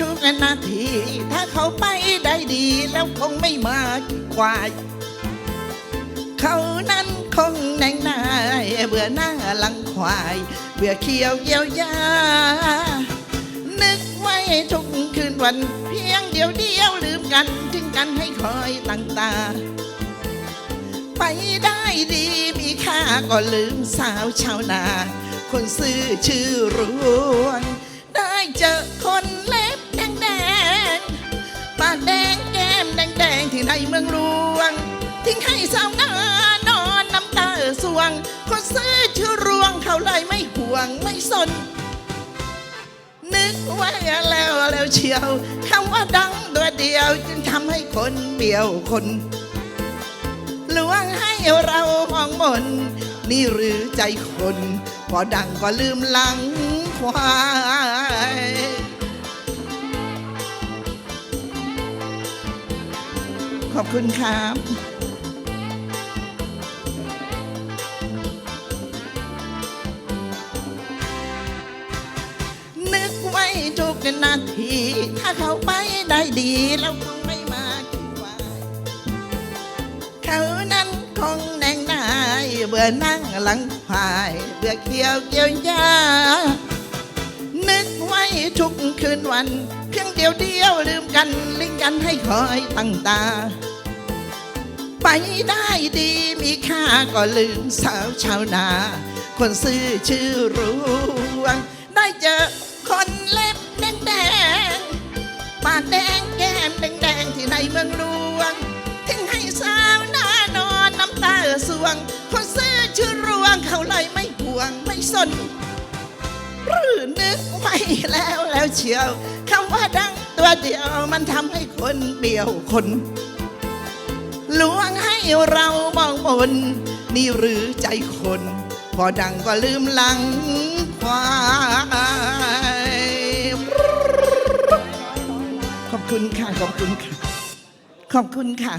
ทุกนาที ถ้าเขาไปได้ดีแล้วคงไม่มาควาย เขานั้นคงแน่งนายเบื่อหน้าหลังควาย เบื่อเคี้ยวเยียวยา นึกไว้ทุกคืนวัน เพียงเดียวเดียวลืมกันถึงกันให้คอยตั้งตา ไปได้ดีมีค่าก็ลืมสาวชาวนา คนซื้อชื่อรวงได้เจอคน องหลวง ทิ้งให้สาวนานอนน้ำตาสวง คนซื้อชื่อรวงเขาเลยไม่ห่วงไม่สน นึกว่าแล้วแล้วเชียวคำว่าดังตัวเดียวจึงทำให้คนเบี่ยวคนลวงให้เรามองมน นี่หรือใจคน พอดังก็ลืมหลังควาย ขอบคุณครับนึกไว้ทุกนาที ถ้าเขาไปได้ดีแล้วคงไม่มาคิดว่าเขานั้นคงแน่งนายเบื่อนั่งหลังควายเบื่อเคี้ยวเกี่ยวยานึกไว้ทุกคืนวัน ยงเดียวเดียวลืมกันลิงกันให้คอยตั้งตา ไปได้ดีมีค่าก็ลืมสาวชาวนา คนซื้อชื่อรวง ได้เจอคนเล็บแดงแดงปากแดงแก้มแดงแดงที่ในเมืองหลวง ทิ้งให้สาวหน้านอนน้ำตาสวง คนซื้อชื่อรวงเขาเลยไม่ห่วงไม่สน หรือนึกไม่แล้วแล้วเชียวคำว่าดังตัวเดียวมันทำให้คนเบี่ยวคนลวงให้เรามองมนนี่หรือใจคน พอดังก็ลืมหลังควายขอบคุณค่ะ ขอบคุณค่ะ ขอบคุณค่ะ